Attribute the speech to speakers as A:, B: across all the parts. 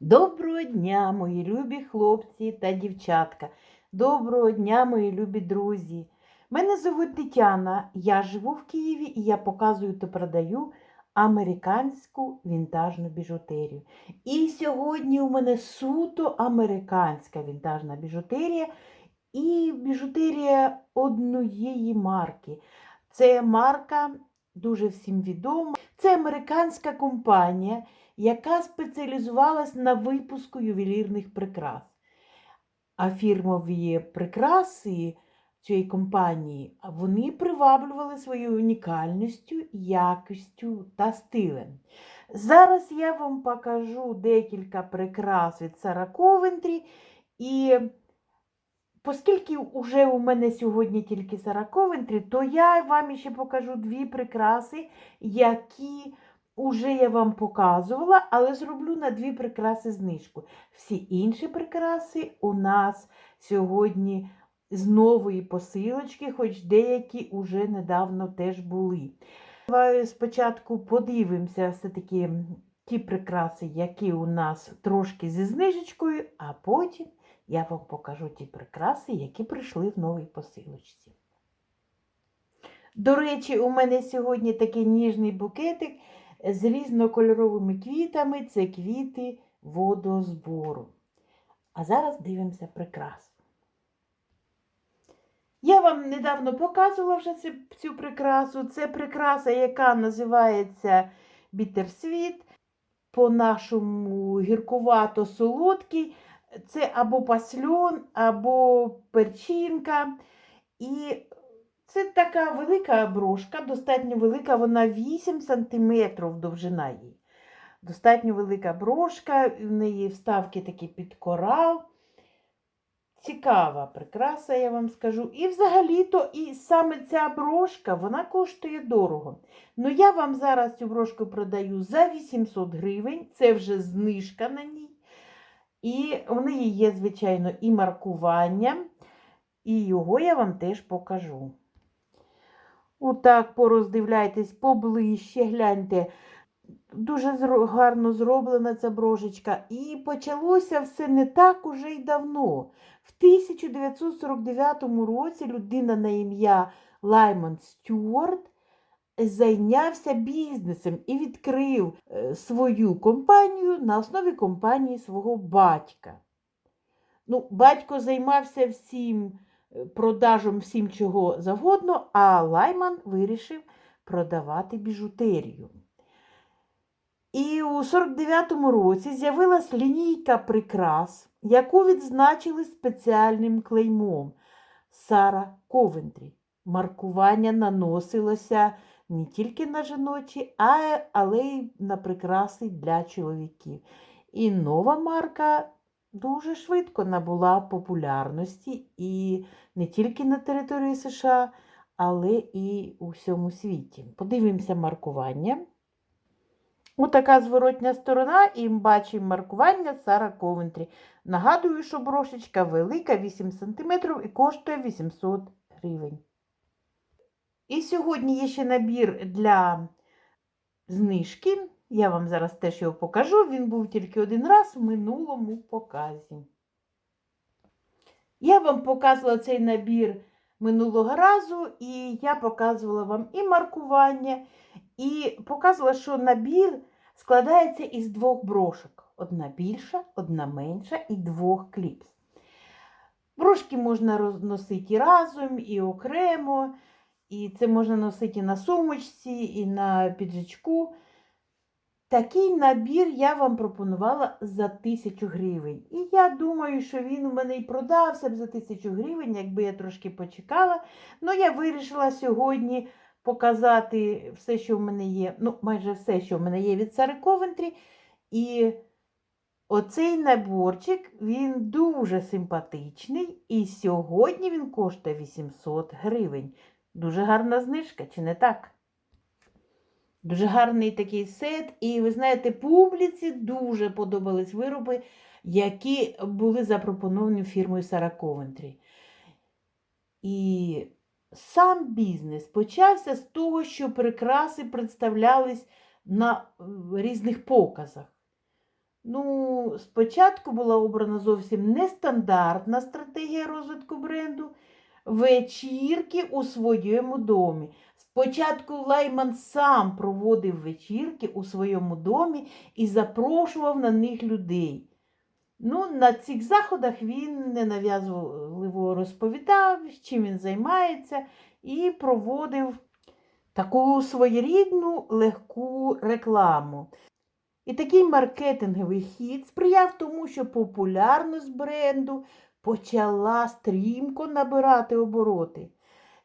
A: Доброго дня, мої любі хлопці та дівчатка. Доброго дня, мої любі друзі. Мене звуть Тетяна, я живу в Києві і я показую та продаю американську вінтажну біжутерію. І сьогодні у мене суто американська вінтажна біжутерія і біжутерія однієї марки. Це марка дуже всім відома. Це американська компанія яка спеціалізувалась на випуску ювелірних прикрас. А фірмові прикраси цієї компанії вони приваблювали своєю унікальністю, якістю та стилем. Зараз я вам покажу декілька прикрас від Сара Ковентрі. І оскільки вже у мене сьогодні тільки Сара Ковентрі, то я вам ще покажу дві прикраси, які Уже я вам показувала, але зроблю на дві прикраси знижку. Всі інші прикраси у нас сьогодні з нової посилочки, хоч деякі уже недавно теж були. Давай спочатку подивимося все-таки ті прикраси, які у нас трошки зі знижечкою, а потім я вам покажу ті прикраси, які прийшли в новій посилочці. До речі, у мене сьогодні такий ніжний букетик з різнокольоровими квітами це квіти водозбору. А зараз дивимося прикрасу. Я вам недавно показувала вже цю, прикрасу. Це прикраса, яка називається бітерсвіт. По-нашому гіркувато-солодкий. Це або пасльон, або перчинка. І це така велика брошка, достатньо велика, вона 8 см довжина її. Достатньо велика брошка, в неї вставки такі під корал. Цікава прикраса, я вам скажу. І взагалі-то і саме ця брошка вона коштує дорого. Ну, я вам зараз цю брошку продаю за 800 гривень, це вже знижка на ній. І в неї є, звичайно, і маркування, і його я вам теж покажу. Отак пороздивляйтесь поближче, гляньте. Дуже гарно зроблена ця брошечка. І почалося все не так уже й давно. В 1949 році людина на ім'я Лаймон Стюарт зайнявся бізнесом і відкрив е, свою компанію на основі компанії свого батька. Ну, Батько займався всім продажем всім чого завгодно, а Лайман вирішив продавати біжутерію. І у 49-му році з'явилась лінійка прикрас, яку відзначили спеціальним клеймом Сара Ковентрі. Маркування наносилося не тільки на жіночі, але й на прикраси для чоловіків. І нова марка дуже швидко набула популярності і не тільки на території США, але і у всьому світі. Подивимося маркування. Отака зворотня сторона, і ми бачимо маркування Сара Ковентрі. Нагадую, що брошечка велика, 8 см і коштує 800 гривень. І сьогодні є ще набір для знижки. Я вам зараз теж його покажу. Він був тільки один раз в минулому показі. Я вам показувала цей набір минулого разу, і я показувала вам і маркування, і показувала, що набір складається із двох брошок. Одна більша, одна менша і двох кліпс. Брошки можна носити разом, і окремо, і це можна носити і на сумочці, і на піджачку. Такий набір я вам пропонувала за 1000 гривень. І я думаю, що він у мене і продався б за 1000 гривень, якби я трошки почекала. Ну, я вирішила сьогодні показати все, що в мене є. Ну, майже все, що в мене є від Сари Ковентрі. І оцей наборчик, він дуже симпатичний. І сьогодні він коштує 800 гривень. Дуже гарна знижка, чи не так? Дуже гарний такий сет. І ви знаєте, публіці дуже подобались вироби, які були запропоновані фірмою Сара Ковентрі. І сам бізнес почався з того, що прикраси представлялись на різних показах. Ну, спочатку була обрана зовсім нестандартна стратегія розвитку бренду вечірки у своєму домі. Спочатку Лайман сам проводив вечірки у своєму домі і запрошував на них людей. Ну, на цих заходах він ненав'язливо розповідав, чим він займається, і проводив таку своєрідну легку рекламу. І такий маркетинговий хід сприяв тому, що популярність бренду почала стрімко набирати обороти.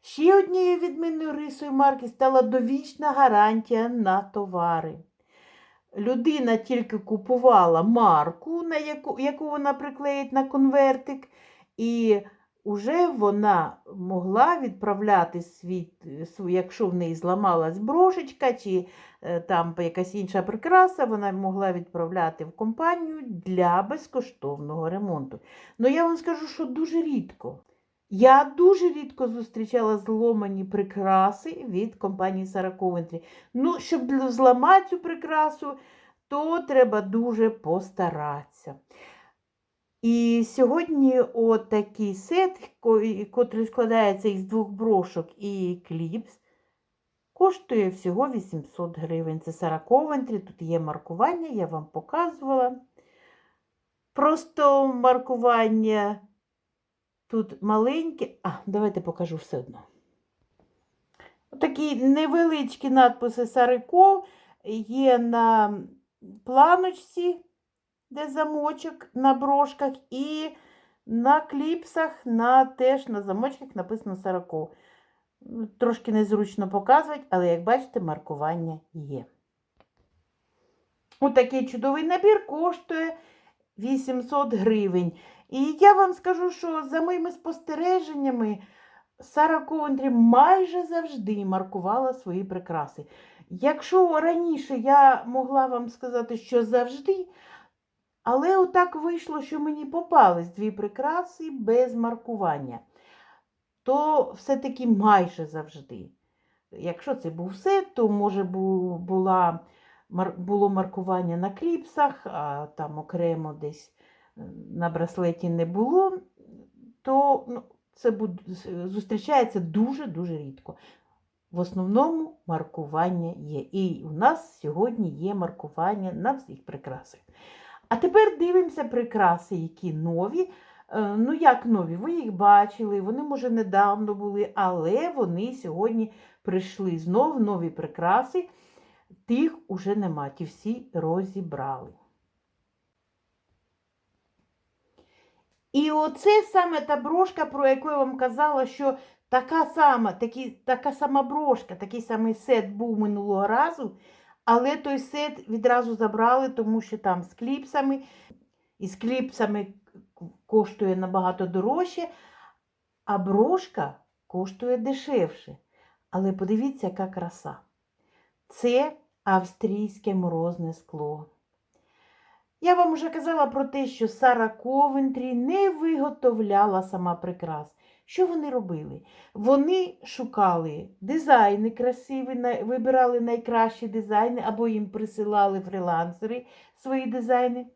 A: Ще однією відмінною рисою марки стала довічна гарантія на товари. Людина тільки купувала марку, на яку, яку вона приклеїть на конвертик, і вже вона могла відправляти свій, якщо в неї зламалась брошечка чи е, там якась інша прикраса, вона могла відправляти в компанію для безкоштовного ремонту. Ну я вам скажу, що дуже рідко. Я дуже рідко зустрічала зломані прикраси від компанії Sarah Coventry. Ну, щоб зламати цю прикрасу, то треба дуже постаратися. І сьогодні отакий сет, котрий складається із двох брошок і кліпс, коштує всього 800 гривень. Це Sarah Coventry, тут є маркування, я вам показувала. Просто маркування тут маленьке. А, давайте покажу все одно. Такі невеличкі надписи Сариков є на планочці, де замочок на брошках, і на кліпсах, на, теж на замочках написано Сариков. Трошки незручно показувати, але, як бачите, маркування є. Отакий чудовий набір коштує 800 гривень. І я вам скажу, що за моїми спостереженнями Сара Ковентрі майже завжди маркувала свої прикраси. Якщо раніше я могла вам сказати, що завжди, але отак вийшло, що мені попались дві прикраси без маркування, то все-таки майже завжди. Якщо це був сет, то може була, було маркування на кліпсах, а там окремо десь на браслеті не було, то ну, це буд- з- зустрічається дуже-дуже рідко. В основному маркування є. І у нас сьогодні є маркування на всіх прикрасах. А тепер дивимося прикраси, які нові. Е, Ну, як нові? Ви їх бачили, вони, може, недавно були, але вони сьогодні прийшли знов нові прикраси. Тих уже нема, ті всі розібрали. І оце саме та брошка, про яку я вам казала, що така сама, такі, така сама брошка, такий самий сет був минулого разу, але той сет відразу забрали, тому що там з кліпсами, і з кліпсами коштує набагато дорожче, а брошка коштує дешевше. Але подивіться, яка краса. Це австрійське морозне скло. Я вам вже казала про те, що Сара Ковентрі не виготовляла сама прикрас. Що вони робили? Вони шукали дизайни красиві, вибирали найкращі дизайни, або їм присилали фрілансери свої дизайни.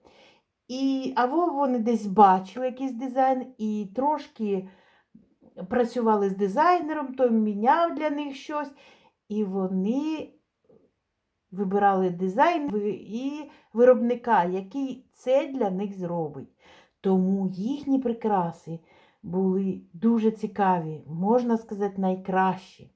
A: І, або вони десь бачили якийсь дизайн і трошки працювали з дизайнером, той міняв для них щось, і вони вибирали дизайн і виробника, який це для них зробить. Тому їхні прикраси були дуже цікаві, можна сказати, найкращі.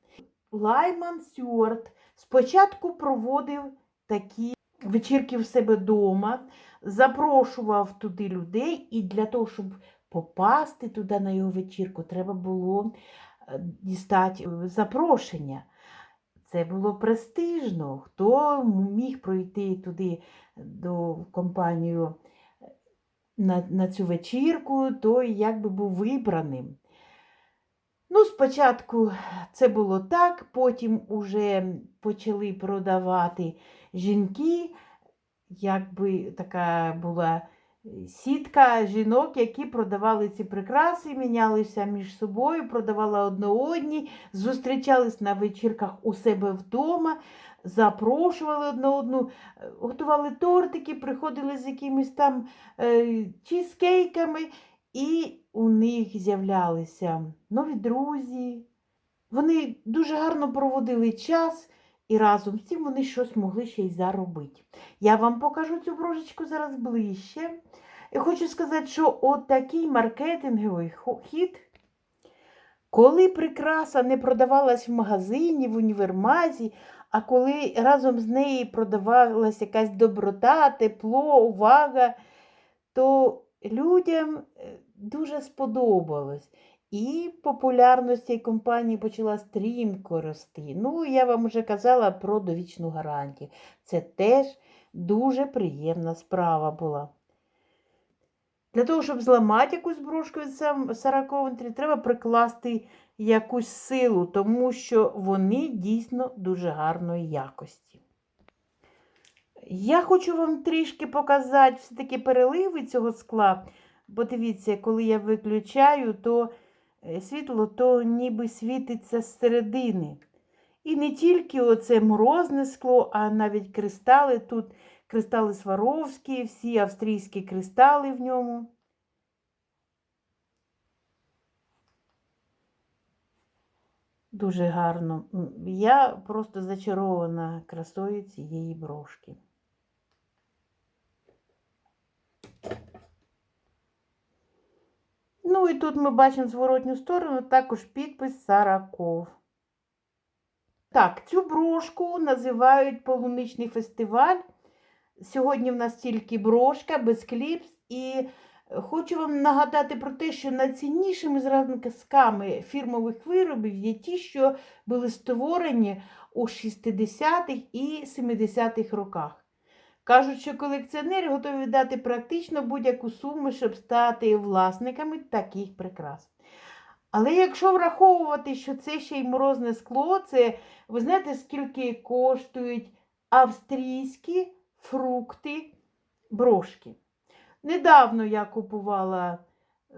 A: Лайман Сюарт спочатку проводив такі вечірки в себе вдома, запрошував туди людей, і для того, щоб попасти туди на його вечірку, треба було е, дістати е, запрошення. Це було престижно. Хто міг пройти туди до компанію е, на, на цю вечірку, той якби був вибраним. Ну, спочатку це було так, потім уже почали продавати жінки, якби така була сітка жінок, які продавали ці прикраси, мінялися між собою, продавали одне одній, зустрічались на вечірках у себе вдома, запрошували одне одну, е, готували тортики, приходили з якимись там е, чізкейками, і у них з'являлися нові друзі. Вони дуже гарно проводили час, і разом з цим вони щось могли ще й заробити. Я вам покажу цю брошечку зараз ближче. І хочу сказати, що от такий маркетинговий хід, коли прикраса не продавалась в магазині, в універмазі, а коли разом з нею продавалась якась доброта, тепло, увага, то людям е, дуже сподобалось. І популярність цієї компанії почала стрімко рости. Ну, я вам вже казала про довічну гарантію. Це теж дуже приємна справа була. Для того, щоб зламати якусь брошку від сам- треба прикласти якусь силу, тому що вони дійсно дуже гарної якості. Я хочу вам трішки показати все-таки переливи цього скла. Бо дивіться, коли я виключаю, то світло то ніби світиться з середини. І не тільки оце морозне скло, а навіть кристали. Тут кристали Сваровські, всі австрійські кристали в ньому. Дуже гарно. Я просто зачарована красою цієї брошки. Ну і тут ми бачимо зворотню сторону, також підпис Сараков. Так, цю брошку називають полуничний фестиваль. Сьогодні в нас тільки брошка без кліпс. І хочу вам нагадати про те, що найціннішими зразками фірмових виробів є ті, що були створені у 60-х і 70-х роках. Кажуть, що колекціонери готові віддати практично будь-яку суму, щоб стати власниками таких прикрас. Але якщо враховувати, що це ще й морозне скло, це ви знаєте, скільки коштують австрійські фрукти брошки. Недавно я купувала е,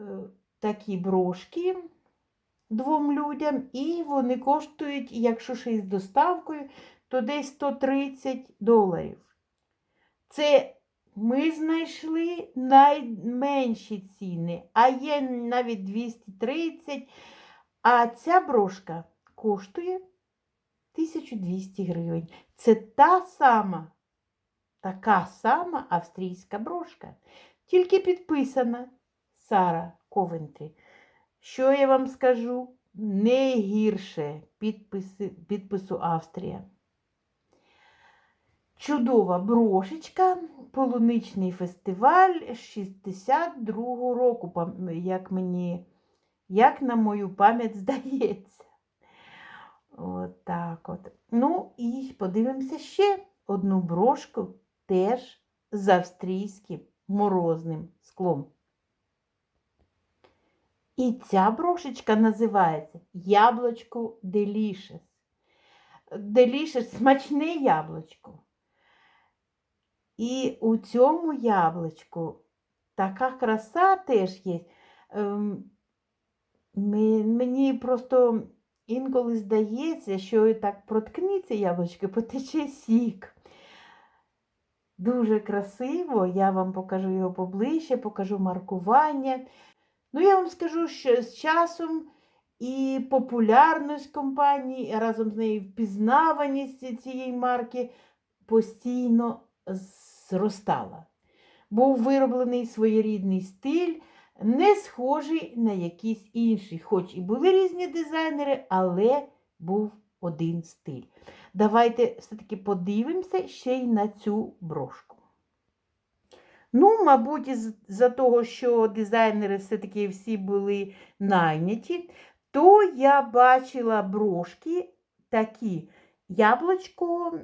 A: такі брошки двом людям, і вони коштують, якщо ще й з доставкою, то десь 130 доларів. Це ми знайшли найменші ціни, а є навіть 230. А ця брошка коштує 1200 гривень. Це та сама, така сама австрійська брошка, тільки підписана Сара Ковентрі. Що я вам скажу? Не гірше підписи, підпису Австрія. Чудова брошечка, полуничний фестиваль 62-го року, як мені, як на мою пам'ять здається. От так от. Ну і подивимося ще одну брошку, теж з австрійським морозним склом. І ця брошечка називається Яблочко Делішес. Делішес смачне яблучко. І у цьому яблучку така краса теж є. Мені просто інколи здається, що і так проткнеться яблучко, потече сік. Дуже красиво, я вам покажу його поближче, покажу маркування. Ну, я вам скажу, що з часом і популярність компанії, разом з нею впізнаваність цієї марки постійно зростала. Був вироблений своєрідний стиль, не схожий на якийсь інший. Хоч і були різні дизайнери, але був один стиль. Давайте все-таки подивимося ще й на цю брошку. Ну, мабуть, із-за того, що дизайнери все-таки всі були найняті, то я бачила брошки такі яблучко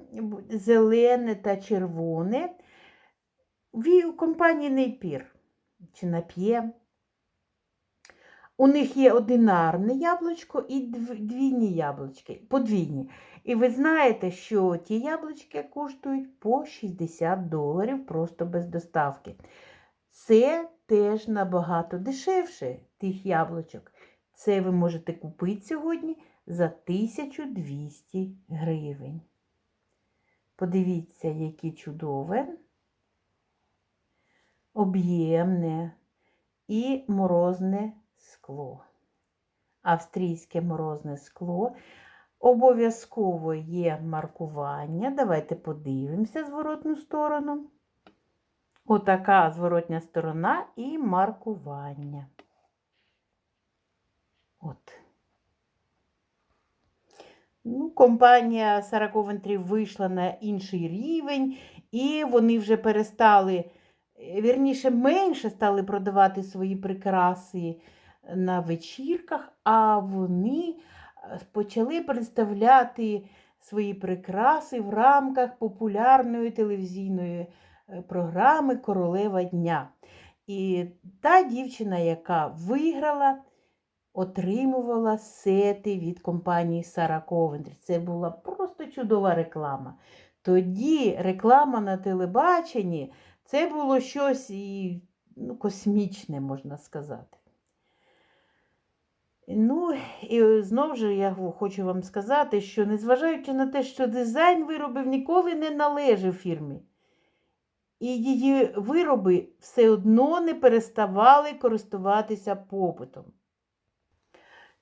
A: зелене та червоне в у компанії Нейпір чи Нап'є. У них є одинарне яблучко і двійні яблучки, подвійні. І ви знаєте, що ті яблучки коштують по 60 доларів просто без доставки. Це теж набагато дешевше тих яблучок. Це ви можете купити сьогодні за 1200 гривень. Подивіться, яке чудове, об'ємне і морозне скло. Австрійське морозне скло. Обов'язково є маркування. Давайте подивимося зворотну сторону. Отака зворотня сторона і маркування. От. Ну, компанія Coventry вийшла на інший рівень, і вони вже перестали, е, вірніше, менше стали продавати свої прикраси на вечірках, а вони е, почали представляти свої прикраси в рамках популярної телевізійної е, програми Королева дня. І та дівчина, яка виграла, отримувала сети від компанії Сара Ковентрі. Це була просто чудова реклама. Тоді реклама на телебаченні це було щось і, ну, космічне, можна сказати. Ну, і знову ж я хочу вам сказати, що незважаючи на те, що дизайн виробів ніколи не належав фірмі, і її вироби все одно не переставали користуватися попитом.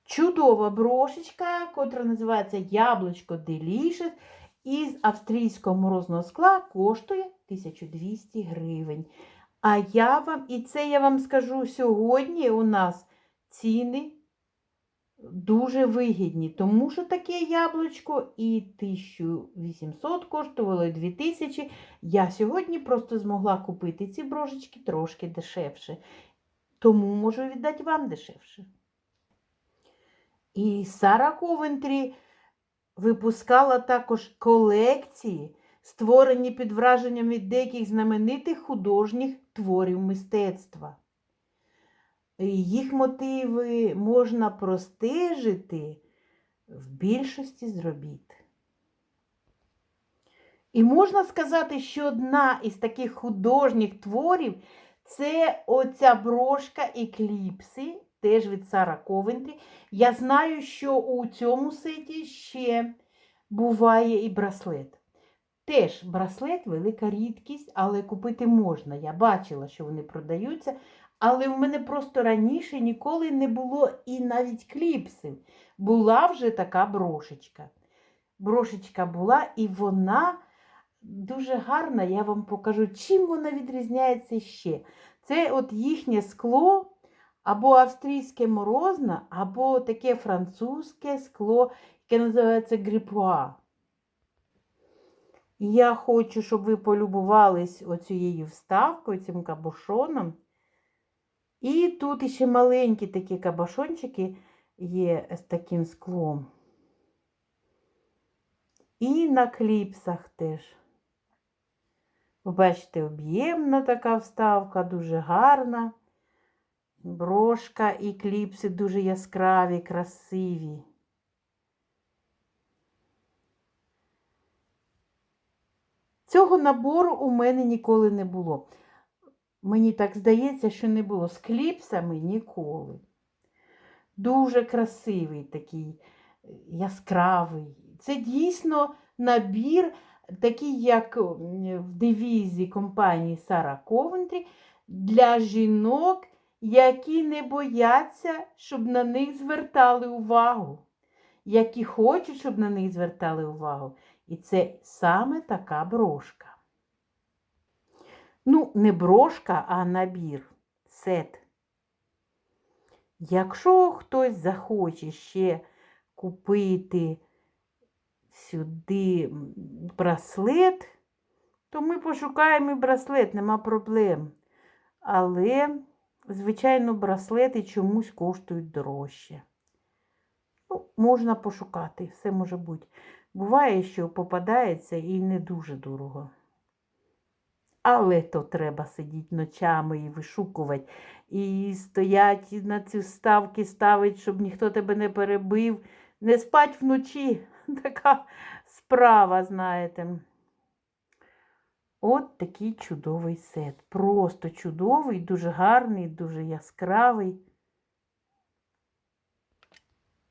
A: Чудова брошечка, котра називається Яблучко Delicious, із австрійського морозного скла коштує 1200 гривень. А я вам, і це я вам скажу сьогодні у нас ціни дуже вигідні, тому що таке яблучко і 1800 коштувало, і 2000. Я сьогодні просто змогла купити ці брошечки трошки дешевше. Тому можу віддати вам дешевше. І Сара Ковентрі випускала також колекції, створені під враженням від деяких знаменитих художніх творів мистецтва. Їх мотиви можна простежити в більшості з робіт. І можна сказати, що одна із таких художніх творів це оця брошка екліпси, теж від Сара Ковентрі. Я знаю, що у цьому сеті ще буває і браслет. Теж браслет велика рідкість, але купити можна. Я бачила, що вони продаються. Але в мене просто раніше ніколи не було і навіть кліпсів. Була вже така брошечка. Брошечка була, і вона дуже гарна, я вам покажу, чим вона відрізняється ще. Це от їхнє скло, або австрійське морозне, або таке французьке скло, яке називається гріпуа. Я хочу, щоб ви полюбувались оцією вставкою, цим кабушоном. І тут ще маленькі такі кабашончики є з таким склом. І на кліпсах теж. Ви бачите, об'ємна така вставка, дуже гарна. Брошка і кліпси дуже яскраві, красиві. Цього набору у мене ніколи не було. Мені так здається, що не було з кліпсами ніколи. Дуже красивий такий яскравий. Це дійсно набір, такий, як в девізі компанії Сара Ковентрі, для жінок, які не бояться, щоб на них звертали увагу, які хочуть, щоб на них звертали увагу. І це саме така брошка. Ну, не брошка, а набір, сет. Якщо хтось захоче ще купити сюди браслет, то ми пошукаємо і браслет, нема проблем. Але, звичайно, браслети чомусь коштують дорожче. Ну, Можна пошукати, все може бути. Буває, що попадається і не дуже дорого. Але то треба сидіти ночами і вишукувати, і стоять на ці ставки ставить, щоб ніхто тебе не перебив. Не спать вночі. Така справа, знаєте. От такий чудовий сет. Просто чудовий, дуже гарний, дуже яскравий.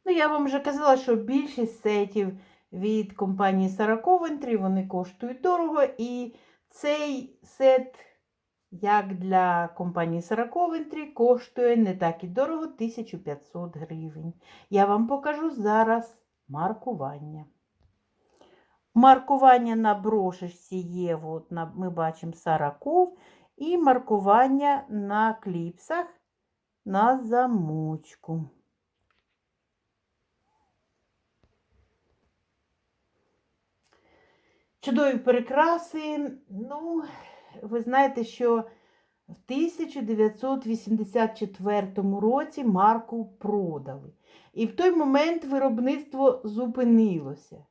A: Ну, я вам вже казала, що більшість сетів від компанії Sarah Coventry, вони коштують дорого. І цей сет, як для компанії Sarah Coventry, коштує не так і дорого 1500 гривень. Я вам покажу зараз маркування. Маркування на брошечці є, от на, ми бачимо Сараков, і маркування на кліпсах на замочку. Чудові прикраси. Ну, ви знаєте, що в 1984 році марку продали. І в той момент виробництво зупинилося.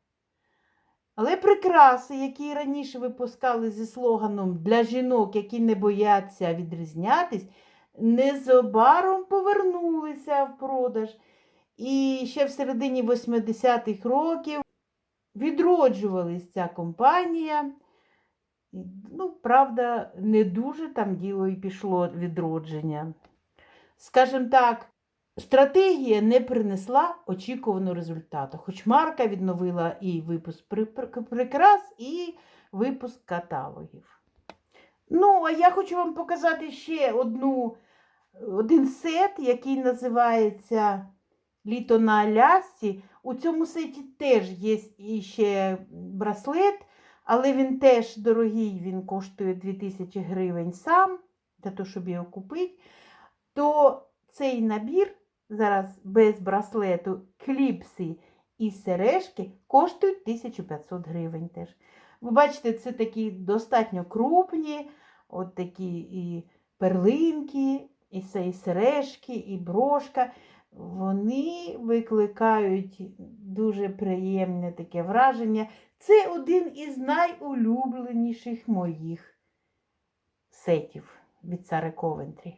A: Але прикраси, які раніше випускали зі слоганом для жінок, які не бояться відрізнятись, незабаром повернулися в продаж. І ще в середині 80-х років відроджувалась ця компанія. Ну, правда, не дуже там діло і пішло відродження. Скажімо так, Стратегія не принесла очікуваного результату, хоч марка відновила і випуск при- при- прикрас, і випуск каталогів. Ну, а я хочу вам показати ще одну, один сет, який називається Літо на Алясці. У цьому сеті теж є ще браслет, але він теж дорогий, він коштує 2000 гривень сам, для того, щоб його купити. То цей набір зараз без браслету, кліпси і сережки коштують 1500 гривень теж. Ви бачите, це такі достатньо крупні, от такі і перлинки, і і сережки, і брошка. Вони викликають дуже приємне таке враження. Це один із найулюбленіших моїх сетів від Сари Ковентрі.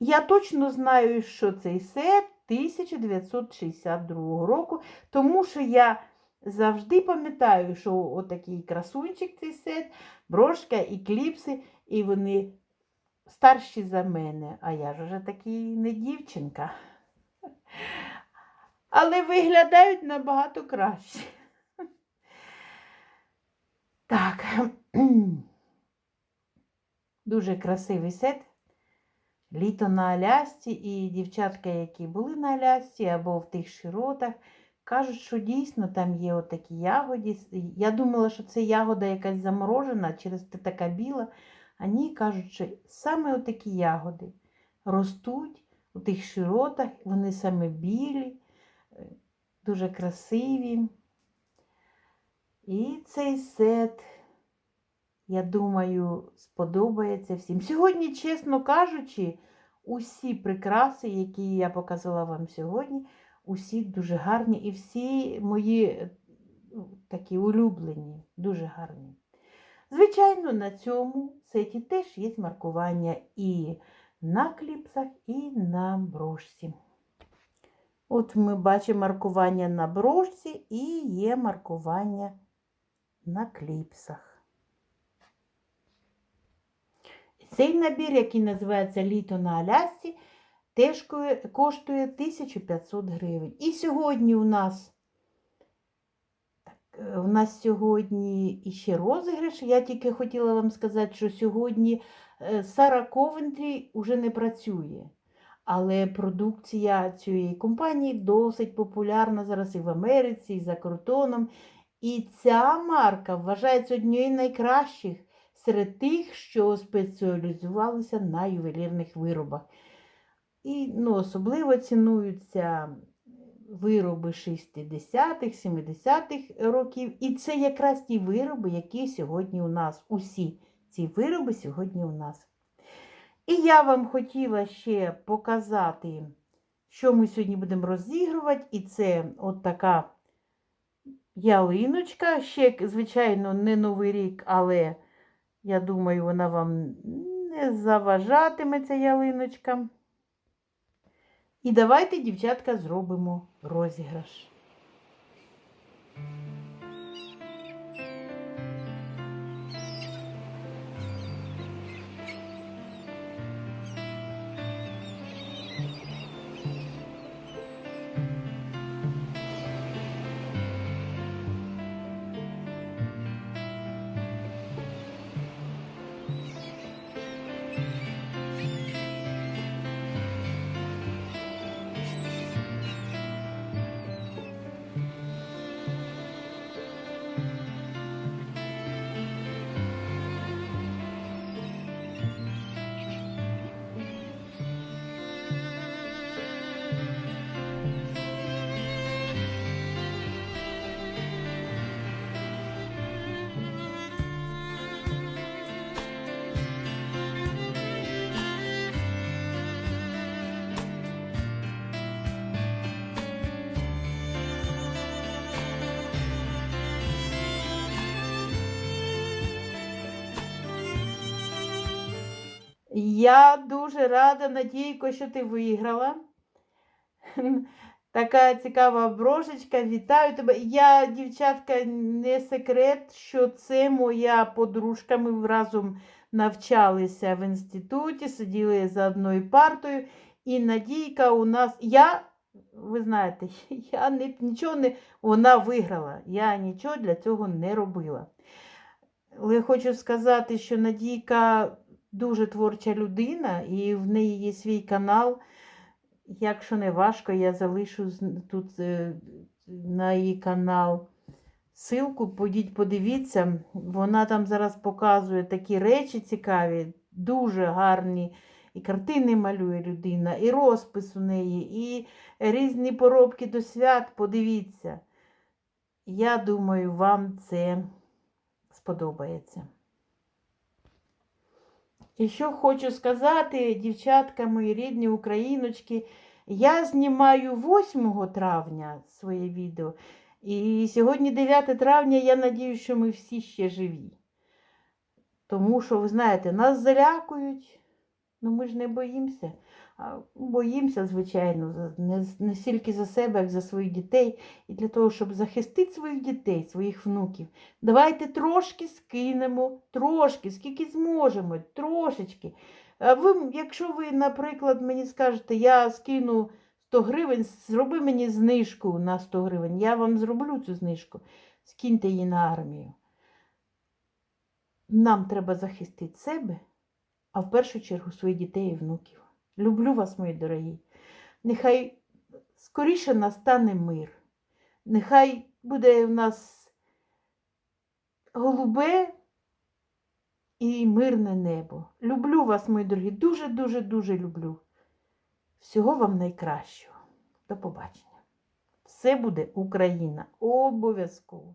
A: Я точно знаю, що цей сет 1962 року, тому що я завжди пам'ятаю, що отакий красунчик цей сет, брошка і кліпси, і вони старші за мене, а я ж вже такий не дівчинка. Але виглядають набагато краще. Так, дуже красивий сет. Літо на Алясці, і дівчатка, які були на Алясці або в тих широтах, кажуть, що дійсно там є отакі ягоді. Я думала, що це ягода якась заморожена, через те така біла. А кажуть, що саме отакі ягоди ростуть у тих широтах, вони саме білі, е, дуже красиві. І цей сет, я думаю, сподобається всім. Сьогодні, чесно кажучи, усі прикраси, які я показала вам сьогодні, усі дуже гарні і всі мої ну, такі улюблені, дуже гарні. Звичайно, на цьому сеті теж є маркування і на кліпсах, і на брошці. От ми бачимо маркування на брошці і є маркування на кліпсах. Цей набір, який називається Літо на Алясці, теж коштує 1500 гривень. І сьогодні у нас е, у нас сьогодні іще розіграш. Я тільки хотіла вам сказати, що сьогодні е, Сара Ковентрі вже не працює. Але продукція цієї компанії досить популярна зараз і в Америці, і за кордоном. І ця марка вважається однією з найкращих серед тих, що спеціалізувалися на ювелірних виробах. І ну, особливо цінуються вироби 60-х, 70-х років. І це якраз ті вироби, які сьогодні у нас. Усі ці вироби сьогодні у нас. І я вам хотіла ще показати, що ми сьогодні будемо розігрувати. І це от така ялиночка. Ще, звичайно, не Новий рік, але я думаю, вона вам не заважатиме ця ялиночка. І давайте, дівчатка, зробимо розіграш. Я дуже рада, Надійко, що ти виграла. Така цікава брошечка. Вітаю тебе. Я, дівчатка, не секрет, що це моя подружка. Ми разом навчалися в інституті, сиділи за одною партою. І Надійка у нас. Я, ви знаєте, я не, нічого не. Вона виграла. Я нічого для цього не робила. Але хочу сказати, що Надійка дуже творча людина, і в неї є свій канал. Якщо не важко, я залишу тут е, на її канал ссылку, подіть, подивіться. Вона там зараз показує такі речі цікаві, дуже гарні. І картини малює людина, і розпис у неї, і різні поробки до свят. Подивіться. Я думаю, вам це сподобається. І що хочу сказати, дівчатка, мої рідні україночки, я знімаю 8 травня своє відео. І сьогодні 9 травня, я надію, що ми всі ще живі. Тому що, ви знаєте, нас залякують, ну ми ж не боїмося. Боїмося, звичайно, не, не стільки за себе, як за своїх дітей. І для того, щоб захистити своїх дітей, своїх внуків. Давайте трошки скинемо, трошки, скільки зможемо, трошечки. Ви, якщо ви, наприклад, мені скажете, я скину 100 гривень, зроби мені знижку на 100 гривень, я вам зроблю цю знижку, скиньте її на армію. Нам треба захистити себе, а в першу чергу своїх дітей і внуків. Люблю вас, мої дорогі. Нехай скоріше настане мир. Нехай буде в нас голубе і мирне небо. Люблю вас, мої дорогі, дуже-дуже дуже люблю. Всього вам найкращого. До побачення. Все буде Україна. Обов'язково.